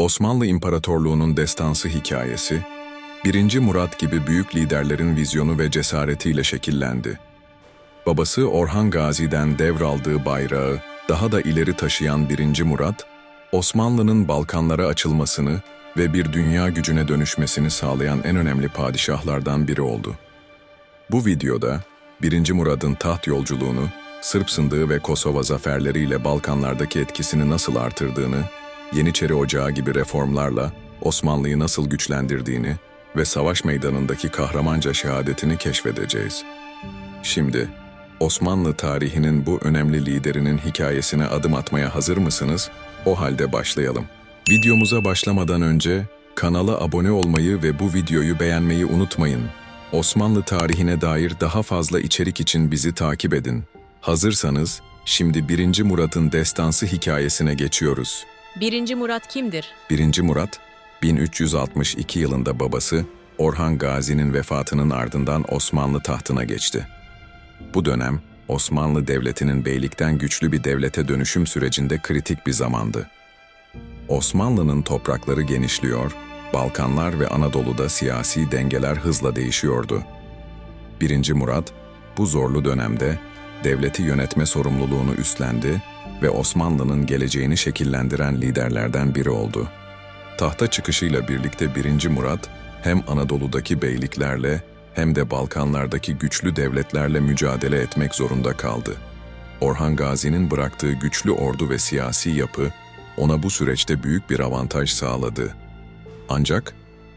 Osmanlı İmparatorluğu'nun destansı hikayesi, 1. Murat gibi büyük liderlerin vizyonu ve cesaretiyle şekillendi. Babası Orhan Gazi'den devraldığı bayrağı daha da ileri taşıyan 1. Murat, Osmanlı'nın Balkanlara açılmasını ve bir dünya gücüne dönüşmesini sağlayan en önemli padişahlardan biri oldu. Bu videoda 1. Murad'ın taht yolculuğunu, Sırp sındığı ve Kosova zaferleriyle Balkanlardaki etkisini nasıl artırdığını, Yeniçeri Ocağı gibi reformlarla Osmanlı'yı nasıl güçlendirdiğini ve savaş meydanındaki kahramanca şehadetini keşfedeceğiz. Şimdi Osmanlı tarihinin bu önemli liderinin hikayesine adım atmaya hazır mısınız? O halde başlayalım. Videomuza başlamadan önce kanala abone olmayı ve bu videoyu beğenmeyi unutmayın. Osmanlı tarihine dair daha fazla içerik için bizi takip edin. Hazırsanız şimdi 1. Murat'ın destansı hikayesine geçiyoruz. 1. Murat kimdir? 1. Murat, 1362 yılında babası Orhan Gazi'nin vefatının ardından Osmanlı tahtına geçti. Bu dönem, Osmanlı Devleti'nin beylikten güçlü bir devlete dönüşüm sürecinde kritik bir zamandı. Osmanlı'nın toprakları genişliyor, Balkanlar ve Anadolu'da siyasi dengeler hızla değişiyordu. 1. Murat, bu zorlu dönemde devleti yönetme sorumluluğunu üstlendi ve Osmanlı'nın geleceğini şekillendiren liderlerden biri oldu. Tahta çıkışıyla birlikte 1. Murat, hem Anadolu'daki beyliklerle hem de Balkanlardaki güçlü devletlerle mücadele etmek zorunda kaldı. Orhan Gazi'nin bıraktığı güçlü ordu ve siyasi yapı ona bu süreçte büyük bir avantaj sağladı. Ancak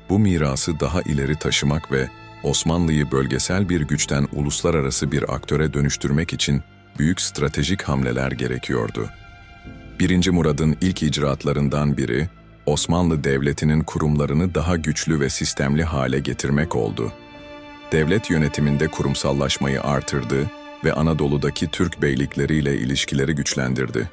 bu mirası daha ileri taşımak ve Osmanlı'yı bölgesel bir güçten uluslararası bir aktöre dönüştürmek için büyük stratejik hamleler gerekiyordu. 1. Murad'ın ilk icraatlarından biri, Osmanlı Devleti'nin kurumlarını daha güçlü ve sistemli hale getirmek oldu. Devlet yönetiminde kurumsallaşmayı artırdı ve Anadolu'daki Türk beylikleriyle ilişkileri güçlendirdi.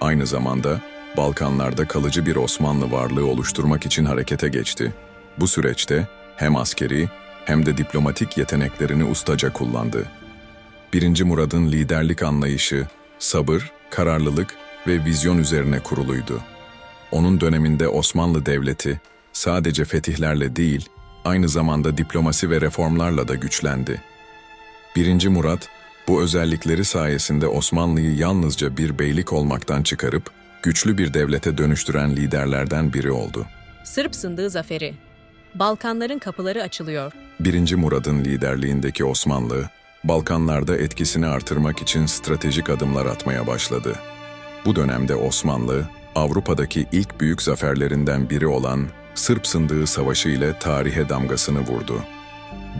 Aynı zamanda Balkanlarda kalıcı bir Osmanlı varlığı oluşturmak için harekete geçti. Bu süreçte hem askeri hem de diplomatik yeteneklerini ustaca kullandı. 1. Murad'ın liderlik anlayışı, sabır, kararlılık ve vizyon üzerine kuruluydu. Onun döneminde Osmanlı Devleti sadece fetihlerle değil, aynı zamanda diplomasi ve reformlarla da güçlendi. 1. Murat, bu özellikleri sayesinde Osmanlı'yı yalnızca bir beylik olmaktan çıkarıp güçlü bir devlete dönüştüren liderlerden biri oldu. Sırp sındığı zaferi. Balkanların kapıları açılıyor. 1. Murad'ın liderliğindeki Osmanlı, Balkanlarda etkisini artırmak için stratejik adımlar atmaya başladı. Bu dönemde Osmanlı, Avrupa'daki ilk büyük zaferlerinden biri olan Sırp Sındığı Savaşı ile tarihe damgasını vurdu.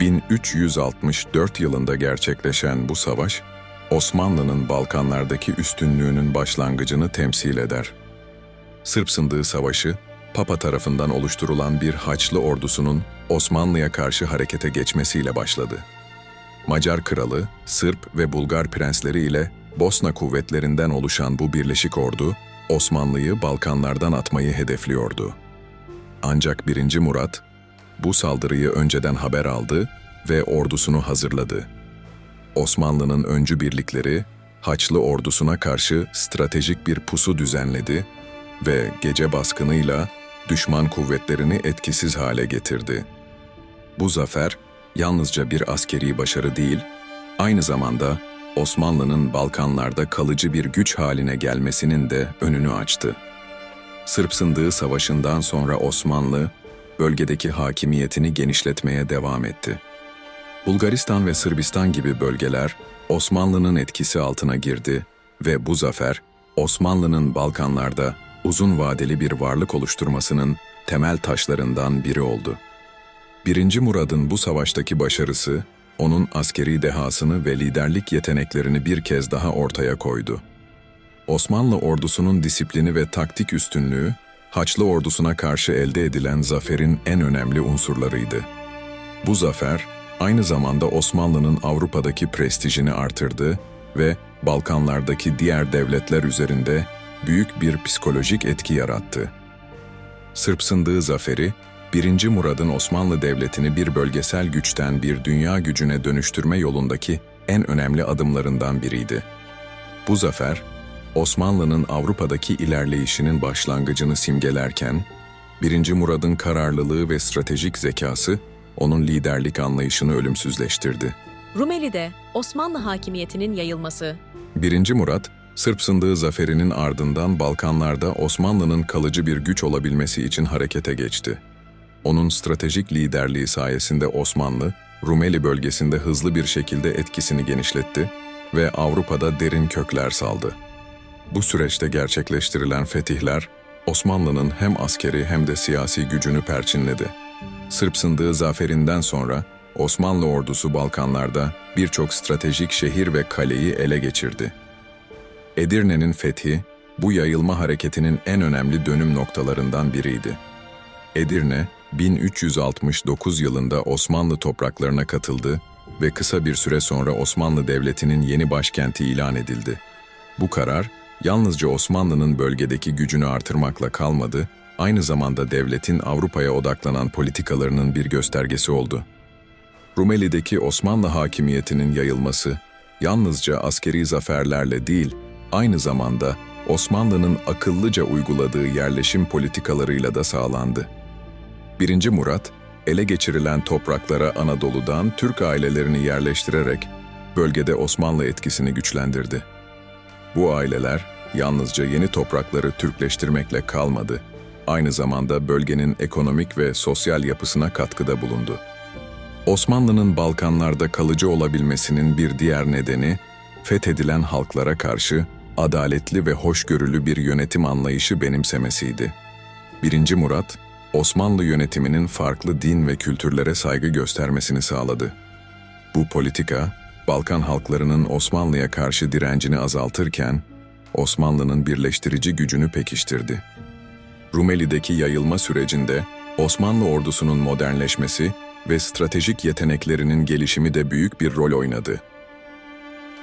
1364 yılında gerçekleşen bu savaş, Osmanlı'nın Balkanlardaki üstünlüğünün başlangıcını temsil eder. Sırp Sındığı Savaşı, Papa tarafından oluşturulan bir Haçlı ordusunun Osmanlı'ya karşı harekete geçmesiyle başladı. Macar kralı, Sırp ve Bulgar prensleri ile Bosna kuvvetlerinden oluşan bu birleşik ordu, Osmanlı'yı Balkanlardan atmayı hedefliyordu. Ancak 1. Murat, bu saldırıyı önceden haber aldı ve ordusunu hazırladı. Osmanlı'nın öncü birlikleri, Haçlı ordusuna karşı stratejik bir pusu düzenledi ve gece baskınıyla düşman kuvvetlerini etkisiz hale getirdi. Bu zafer, yalnızca bir askeri başarı değil, aynı zamanda Osmanlı'nın Balkanlarda kalıcı bir güç haline gelmesinin de önünü açtı. Sırp Sındığı Savaşı'ndan sonra Osmanlı, bölgedeki hakimiyetini genişletmeye devam etti. Bulgaristan ve Sırbistan gibi bölgeler Osmanlı'nın etkisi altına girdi ve bu zafer, Osmanlı'nın Balkanlarda uzun vadeli bir varlık oluşturmasının temel taşlarından biri oldu. 1. Murad'ın bu savaştaki başarısı, onun askeri dehasını ve liderlik yeteneklerini bir kez daha ortaya koydu. Osmanlı ordusunun disiplini ve taktik üstünlüğü, Haçlı ordusuna karşı elde edilen zaferin en önemli unsurlarıydı. Bu zafer, aynı zamanda Osmanlı'nın Avrupa'daki prestijini artırdı ve Balkanlardaki diğer devletler üzerinde büyük bir psikolojik etki yarattı. Sırp Sındığı zaferi, 1. Murad'ın Osmanlı Devleti'ni bir bölgesel güçten bir dünya gücüne dönüştürme yolundaki en önemli adımlarından biriydi. Bu zafer, Osmanlı'nın Avrupa'daki ilerleyişinin başlangıcını simgelerken, 1. Murad'ın kararlılığı ve stratejik zekası onun liderlik anlayışını ölümsüzleştirdi. Rumeli'de Osmanlı hakimiyetinin yayılması, 1. Murat, Sırp Sındığı zaferinin ardından Balkanlarda Osmanlı'nın kalıcı bir güç olabilmesi için harekete geçti. Onun stratejik liderliği sayesinde Osmanlı, Rumeli bölgesinde hızlı bir şekilde etkisini genişletti ve Avrupa'da derin kökler saldı. Bu süreçte gerçekleştirilen fetihler, Osmanlı'nın hem askeri hem de siyasi gücünü perçinledi. Sırp Sındığı zaferinden sonra Osmanlı ordusu Balkanlarda birçok stratejik şehir ve kaleyi ele geçirdi. Edirne'nin fethi, bu yayılma hareketinin en önemli dönüm noktalarından biriydi. Edirne, 1369 yılında Osmanlı topraklarına katıldı ve kısa bir süre sonra Osmanlı Devleti'nin yeni başkenti ilan edildi. Bu karar, yalnızca Osmanlı'nın bölgedeki gücünü artırmakla kalmadı, aynı zamanda devletin Avrupa'ya odaklanan politikalarının bir göstergesi oldu. Rumeli'deki Osmanlı hakimiyetinin yayılması, yalnızca askeri zaferlerle değil, aynı zamanda Osmanlı'nın akıllıca uyguladığı yerleşim politikalarıyla da sağlandı. 1. Murat, ele geçirilen topraklara Anadolu'dan Türk ailelerini yerleştirerek bölgede Osmanlı etkisini güçlendirdi. Bu aileler yalnızca yeni toprakları Türkleştirmekle kalmadı, aynı zamanda bölgenin ekonomik ve sosyal yapısına katkıda bulundu. Osmanlı'nın Balkanlarda kalıcı olabilmesinin bir diğer nedeni, fethedilen halklara karşı adaletli ve hoşgörülü bir yönetim anlayışı benimsemesiydi. 1. Murat, Osmanlı yönetiminin farklı din ve kültürlere saygı göstermesini sağladı. Bu politika, Balkan halklarının Osmanlı'ya karşı direncini azaltırken, Osmanlı'nın birleştirici gücünü pekiştirdi. Rumeli'deki yayılma sürecinde Osmanlı ordusunun modernleşmesi ve stratejik yeteneklerinin gelişimi de büyük bir rol oynadı.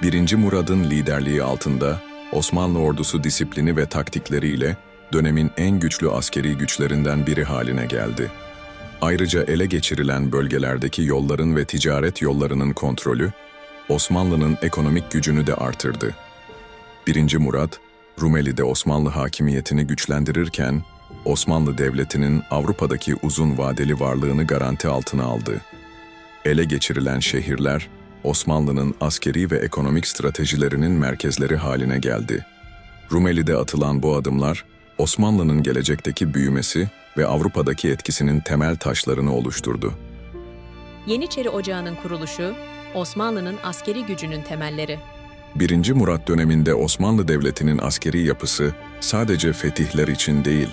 1. Murad'ın liderliği altında Osmanlı ordusu disiplini ve taktikleriyle dönemin en güçlü askeri güçlerinden biri haline geldi. Ayrıca ele geçirilen bölgelerdeki yolların ve ticaret yollarının kontrolü, Osmanlı'nın ekonomik gücünü de artırdı. 1. Murat, Rumeli'de Osmanlı hakimiyetini güçlendirirken, Osmanlı Devleti'nin Avrupa'daki uzun vadeli varlığını garanti altına aldı. Ele geçirilen şehirler, Osmanlı'nın askeri ve ekonomik stratejilerinin merkezleri haline geldi. Rumeli'de atılan bu adımlar, Osmanlı'nın gelecekteki büyümesi ve Avrupa'daki etkisinin temel taşlarını oluşturdu. Yeniçeri Ocağı'nın kuruluşu, Osmanlı'nın askeri gücünün temelleri. 1. Murat döneminde Osmanlı Devleti'nin askeri yapısı sadece fetihler için değil,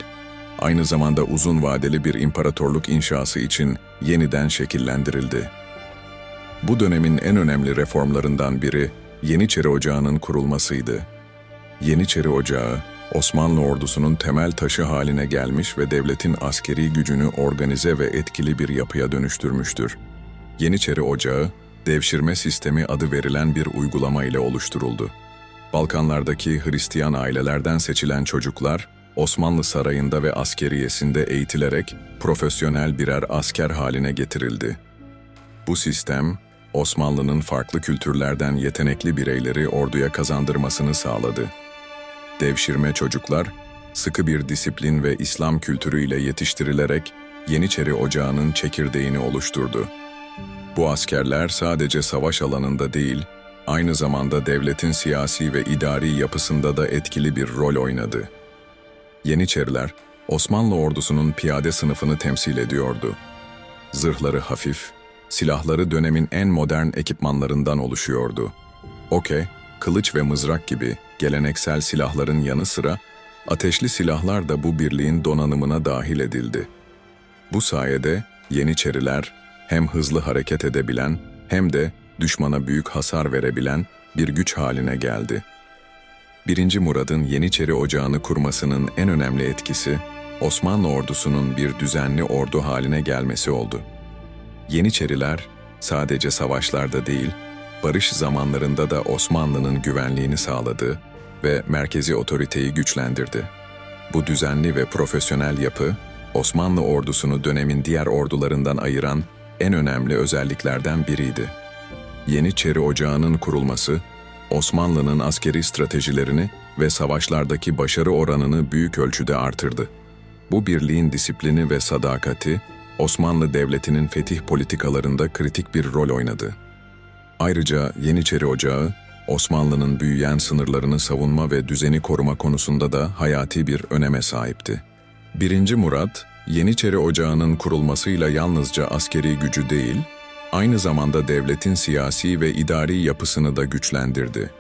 aynı zamanda uzun vadeli bir imparatorluk inşası için yeniden şekillendirildi. Bu dönemin en önemli reformlarından biri Yeniçeri Ocağı'nın kurulmasıydı. Yeniçeri Ocağı, Osmanlı ordusunun temel taşı haline gelmiş ve devletin askeri gücünü organize ve etkili bir yapıya dönüştürmüştür. Yeniçeri Ocağı, devşirme sistemi adı verilen bir uygulama ile oluşturuldu. Balkanlardaki Hristiyan ailelerden seçilen çocuklar, Osmanlı sarayında ve askeriyesinde eğitilerek profesyonel birer asker haline getirildi. Bu sistem, Osmanlı'nın farklı kültürlerden yetenekli bireyleri orduya kazandırmasını sağladı. Devşirme çocuklar, sıkı bir disiplin ve İslam kültürüyle yetiştirilerek Yeniçeri Ocağı'nın çekirdeğini oluşturdu. Bu askerler sadece savaş alanında değil, aynı zamanda devletin siyasi ve idari yapısında da etkili bir rol oynadı. Yeniçeriler, Osmanlı ordusunun piyade sınıfını temsil ediyordu. Zırhları hafif, silahları dönemin en modern ekipmanlarından oluşuyordu. Oke, kılıç ve mızrak gibi geleneksel silahların yanı sıra ateşli silahlar da bu birliğin donanımına dahil edildi. Bu sayede Yeniçeriler hem hızlı hareket edebilen hem de düşmana büyük hasar verebilen bir güç haline geldi. 1. Murad'ın Yeniçeri Ocağı'nı kurmasının en önemli etkisi Osmanlı ordusunun bir düzenli ordu haline gelmesi oldu. Yeniçeriler sadece savaşlarda değil, barış zamanlarında da Osmanlı'nın güvenliğini sağladı ve merkezi otoriteyi güçlendirdi. Bu düzenli ve profesyonel yapı, Osmanlı ordusunu dönemin diğer ordularından ayıran en önemli özelliklerden biriydi. Yeniçeri Ocağı'nın kurulması, Osmanlı'nın askeri stratejilerini ve savaşlardaki başarı oranını büyük ölçüde artırdı. Bu birliğin disiplini ve sadakati, Osmanlı Devleti'nin fetih politikalarında kritik bir rol oynadı. Ayrıca Yeniçeri Ocağı, Osmanlı'nın büyüyen sınırlarını savunma ve düzeni koruma konusunda da hayati bir öneme sahipti. 1. Murat, Yeniçeri Ocağı'nın kurulmasıyla yalnızca askeri gücü değil, aynı zamanda devletin siyasi ve idari yapısını da güçlendirdi.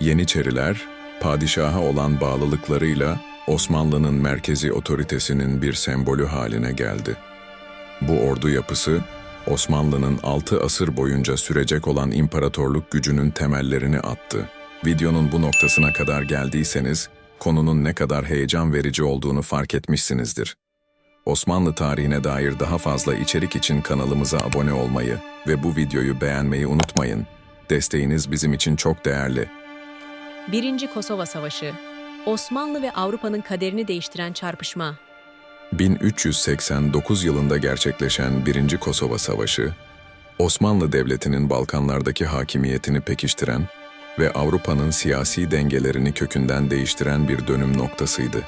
Yeniçeriler, padişaha olan bağlılıklarıyla Osmanlı'nın merkezi otoritesinin bir sembolü haline geldi. Bu ordu yapısı, Osmanlı'nın 6 asır boyunca sürecek olan imparatorluk gücünün temellerini attı. Videonun bu noktasına kadar geldiyseniz, konunun ne kadar heyecan verici olduğunu fark etmişsinizdir. Osmanlı tarihine dair daha fazla içerik için kanalımıza abone olmayı ve bu videoyu beğenmeyi unutmayın. Desteğiniz bizim için çok değerli. 1. Kosova Savaşı Osmanlı ve Avrupa'nın kaderini değiştiren çarpışma. 1389 yılında gerçekleşen 1. Kosova Savaşı, Osmanlı Devleti'nin Balkanlardaki hakimiyetini pekiştiren ve Avrupa'nın siyasi dengelerini kökünden değiştiren bir dönüm noktasıydı.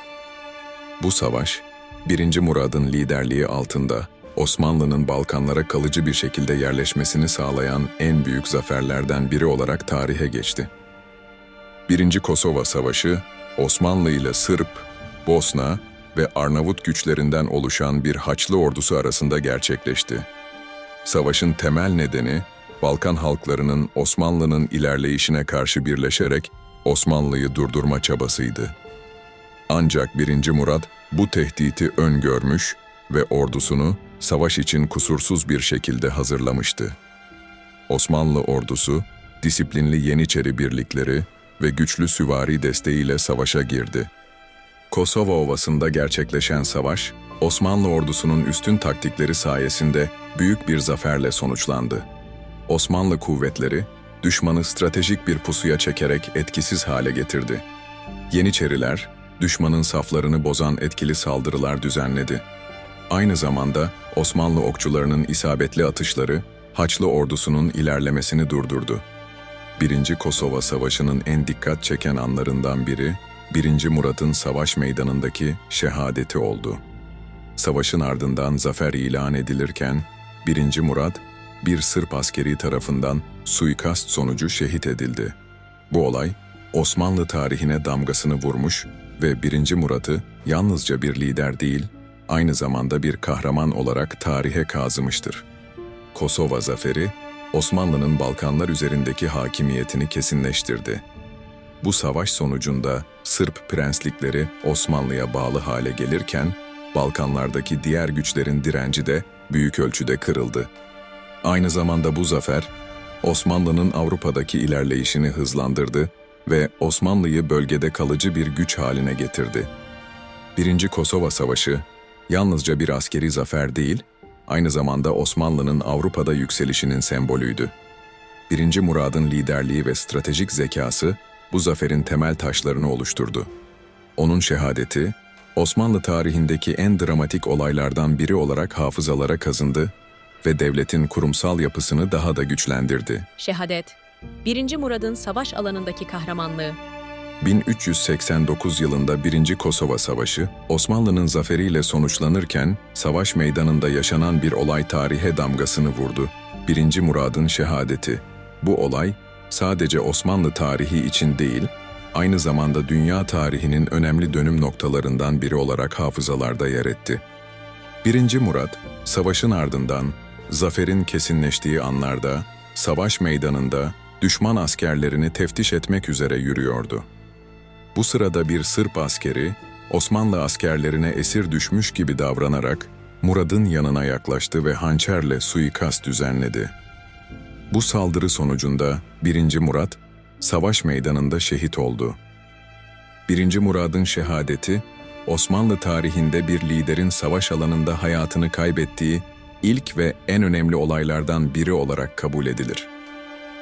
Bu savaş, 1. Murad'ın liderliği altında Osmanlı'nın Balkanlara kalıcı bir şekilde yerleşmesini sağlayan en büyük zaferlerden biri olarak tarihe geçti. 1. Kosova Savaşı, Osmanlı ile Sırp, Bosna ve Arnavut güçlerinden oluşan bir Haçlı ordusu arasında gerçekleşti. Savaşın temel nedeni, Balkan halklarının Osmanlı'nın ilerleyişine karşı birleşerek Osmanlı'yı durdurma çabasıydı. Ancak 1. Murat bu tehditi öngörmüş ve ordusunu savaş için kusursuz bir şekilde hazırlamıştı. Osmanlı ordusu, disiplinli Yeniçeri birlikleri ve güçlü süvari desteğiyle savaşa girdi. Kosova Ovası'nda gerçekleşen savaş, Osmanlı ordusunun üstün taktikleri sayesinde büyük bir zaferle sonuçlandı. Osmanlı kuvvetleri, düşmanı stratejik bir pusuya çekerek etkisiz hale getirdi. Yeniçeriler, düşmanın saflarını bozan etkili saldırılar düzenledi. Aynı zamanda Osmanlı okçularının isabetli atışları, Haçlı ordusunun ilerlemesini durdurdu. 1. Kosova Savaşı'nın en dikkat çeken anlarından biri, 1. Murat'ın savaş meydanındaki şehadeti oldu. Savaşın ardından zafer ilan edilirken, 1. Murat, bir Sırp askeri tarafından suikast sonucu şehit edildi. Bu olay, Osmanlı tarihine damgasını vurmuş ve 1. Murat'ı yalnızca bir lider değil, aynı zamanda bir kahraman olarak tarihe kazımıştır. Kosova Zaferi, Osmanlı'nın Balkanlar üzerindeki hakimiyetini kesinleştirdi. Bu savaş sonucunda Sırp prenslikleri Osmanlı'ya bağlı hale gelirken, Balkanlardaki diğer güçlerin direnci de büyük ölçüde kırıldı. Aynı zamanda bu zafer, Osmanlı'nın Avrupa'daki ilerleyişini hızlandırdı ve Osmanlı'yı bölgede kalıcı bir güç haline getirdi. Birinci Kosova Savaşı, yalnızca bir askeri zafer değil, aynı zamanda Osmanlı'nın Avrupa'da yükselişinin sembolüydü. 1. Murad'ın liderliği ve stratejik zekası bu zaferin temel taşlarını oluşturdu. Onun şehadeti, Osmanlı tarihindeki en dramatik olaylardan biri olarak hafızalara kazındı ve devletin kurumsal yapısını daha da güçlendirdi. Şehadet 1. Murad'ın savaş alanındaki kahramanlığı. 1389 yılında 1. Kosova Savaşı, Osmanlı'nın zaferiyle sonuçlanırken, savaş meydanında yaşanan bir olay tarihe damgasını vurdu. 1. Murad'ın şehadeti. Bu olay, sadece Osmanlı tarihi için değil, aynı zamanda dünya tarihinin önemli dönüm noktalarından biri olarak hafızalarda yer etti. 1. Murat, savaşın ardından, zaferin kesinleştiği anlarda, savaş meydanında düşman askerlerini teftiş etmek üzere yürüyordu. Bu sırada bir Sırp askeri, Osmanlı askerlerine esir düşmüş gibi davranarak Murad'ın yanına yaklaştı ve hançerle suikast düzenledi. Bu saldırı sonucunda 1. Murat, savaş meydanında şehit oldu. 1. Murad'ın şehadeti, Osmanlı tarihinde bir liderin savaş alanında hayatını kaybettiği ilk ve en önemli olaylardan biri olarak kabul edilir.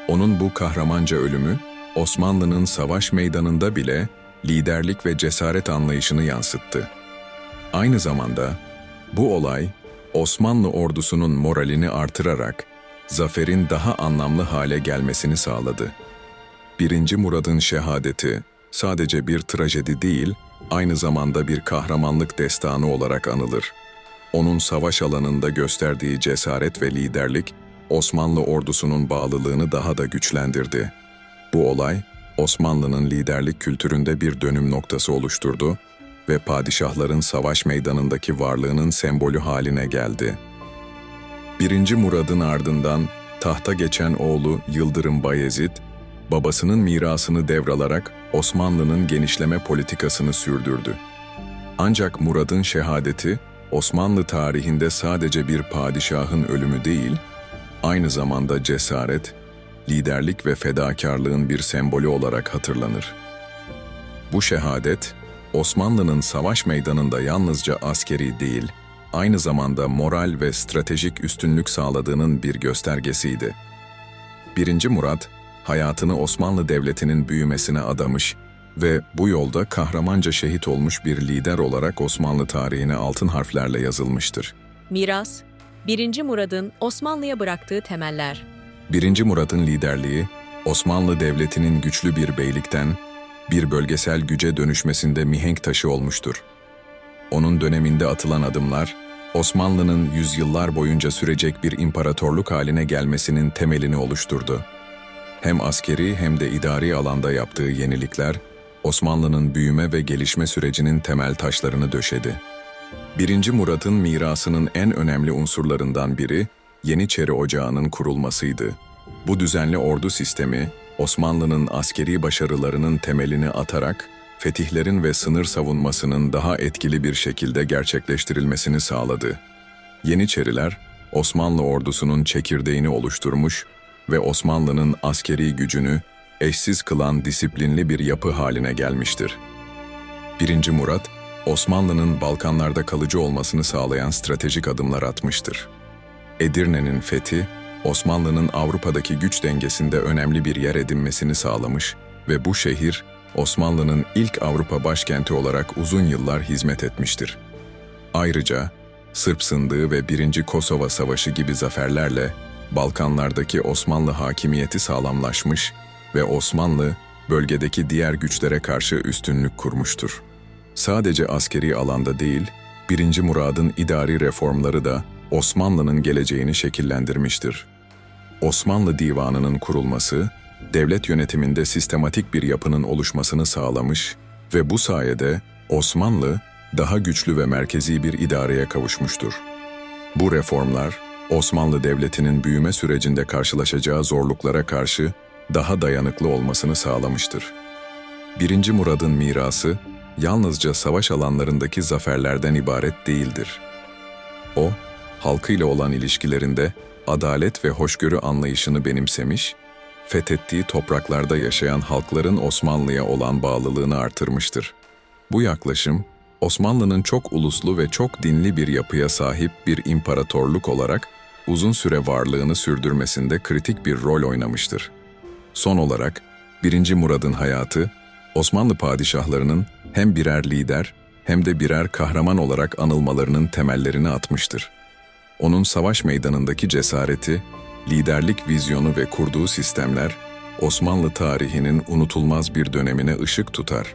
Onun bu kahramanca ölümü, Osmanlı'nın savaş meydanında bile liderlik ve cesaret anlayışını yansıttı. Aynı zamanda bu olay Osmanlı ordusunun moralini artırarak zaferin daha anlamlı hale gelmesini sağladı. 1. Murad'ın şehadeti sadece bir trajedi değil, aynı zamanda bir kahramanlık destanı olarak anılır. Onun savaş alanında gösterdiği cesaret ve liderlik, Osmanlı ordusunun bağlılığını daha da güçlendirdi. Bu olay, Osmanlı'nın liderlik kültüründe bir dönüm noktası oluşturdu ve padişahların savaş meydanındaki varlığının sembolü haline geldi. 1. Murad'ın ardından tahta geçen oğlu Yıldırım Bayezid, babasının mirasını devralarak Osmanlı'nın genişleme politikasını sürdürdü. Ancak Murad'ın şehadeti, Osmanlı tarihinde sadece bir padişahın ölümü değil, aynı zamanda cesaret, liderlik ve fedakarlığın bir sembolü olarak hatırlanır. Bu şehadet, Osmanlı'nın savaş meydanında yalnızca askeri değil, aynı zamanda moral ve stratejik üstünlük sağladığının bir göstergesiydi. 1. Murat, hayatını Osmanlı Devleti'nin büyümesine adamış ve bu yolda kahramanca şehit olmuş bir lider olarak Osmanlı tarihine altın harflerle yazılmıştır. Miras, 1. Murad'ın Osmanlı'ya bıraktığı temeller. 1. Murat'ın liderliği, Osmanlı Devleti'nin güçlü bir beylikten bir bölgesel güce dönüşmesinde mihenk taşı olmuştur. Onun döneminde atılan adımlar, Osmanlı'nın yüzyıllar boyunca sürecek bir imparatorluk haline gelmesinin temelini oluşturdu. Hem askeri hem de idari alanda yaptığı yenilikler, Osmanlı'nın büyüme ve gelişme sürecinin temel taşlarını döşedi. 1. Murat'ın mirasının en önemli unsurlarından biri, Yeniçeri Ocağı'nın kurulmasıydı. Bu düzenli ordu sistemi, Osmanlı'nın askeri başarılarının temelini atarak, fetihlerin ve sınır savunmasının daha etkili bir şekilde gerçekleştirilmesini sağladı. Yeniçeriler, Osmanlı ordusunun çekirdeğini oluşturmuş ve Osmanlı'nın askeri gücünü eşsiz kılan disiplinli bir yapı haline gelmiştir. 1. Murat, Osmanlı'nın Balkanlarda kalıcı olmasını sağlayan stratejik adımlar atmıştır. Edirne'nin fethi, Osmanlı'nın Avrupa'daki güç dengesinde önemli bir yer edinmesini sağlamış ve bu şehir, Osmanlı'nın ilk Avrupa başkenti olarak uzun yıllar hizmet etmiştir. Ayrıca, Sırp Sındığı ve 1. Kosova Savaşı gibi zaferlerle Balkanlardaki Osmanlı hakimiyeti sağlamlaşmış ve Osmanlı, bölgedeki diğer güçlere karşı üstünlük kurmuştur. Sadece askeri alanda değil, 1. Murad'ın idari reformları da Osmanlı'nın geleceğini şekillendirmiştir. Osmanlı Divanı'nın kurulması, devlet yönetiminde sistematik bir yapının oluşmasını sağlamış ve bu sayede Osmanlı daha güçlü ve merkezi bir idareye kavuşmuştur. Bu reformlar, Osmanlı Devleti'nin büyüme sürecinde karşılaşacağı zorluklara karşı daha dayanıklı olmasını sağlamıştır. 1. Murad'ın mirası, yalnızca savaş alanlarındaki zaferlerden ibaret değildir. O, halkıyla olan ilişkilerinde adalet ve hoşgörü anlayışını benimsemiş, fethettiği topraklarda yaşayan halkların Osmanlı'ya olan bağlılığını artırmıştır. Bu yaklaşım, Osmanlı'nın çok uluslu ve çok dinli bir yapıya sahip bir imparatorluk olarak uzun süre varlığını sürdürmesinde kritik bir rol oynamıştır. Son olarak, 1. Murad'ın hayatı, Osmanlı padişahlarının hem birer lider hem de birer kahraman olarak anılmalarının temellerini atmıştır. Onun savaş meydanındaki cesareti, liderlik vizyonu ve kurduğu sistemler, Osmanlı tarihinin unutulmaz bir dönemine ışık tutar.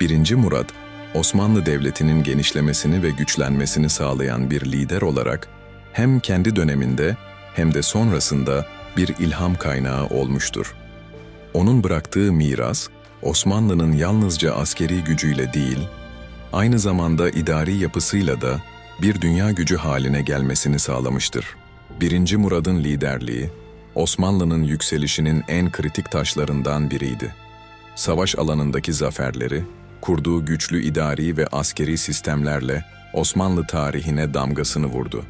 1. Murad, Osmanlı Devleti'nin genişlemesini ve güçlenmesini sağlayan bir lider olarak hem kendi döneminde hem de sonrasında bir ilham kaynağı olmuştur. Onun bıraktığı miras, Osmanlı'nın yalnızca askeri gücüyle değil, aynı zamanda idari yapısıyla da bir dünya gücü haline gelmesini sağlamıştır. 1. Murad'ın liderliği, Osmanlı'nın yükselişinin en kritik taşlarından biriydi. Savaş alanındaki zaferleri, kurduğu güçlü idari ve askeri sistemlerle Osmanlı tarihine damgasını vurdu.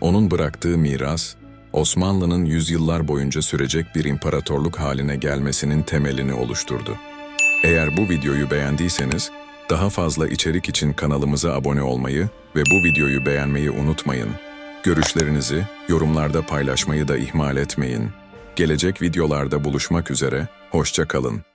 Onun bıraktığı miras, Osmanlı'nın yüzyıllar boyunca sürecek bir imparatorluk haline gelmesinin temelini oluşturdu. Eğer bu videoyu beğendiyseniz, daha fazla içerik için kanalımıza abone olmayı ve bu videoyu beğenmeyi unutmayın. Görüşlerinizi yorumlarda paylaşmayı da ihmal etmeyin. Gelecek videolarda buluşmak üzere, hoşça kalın.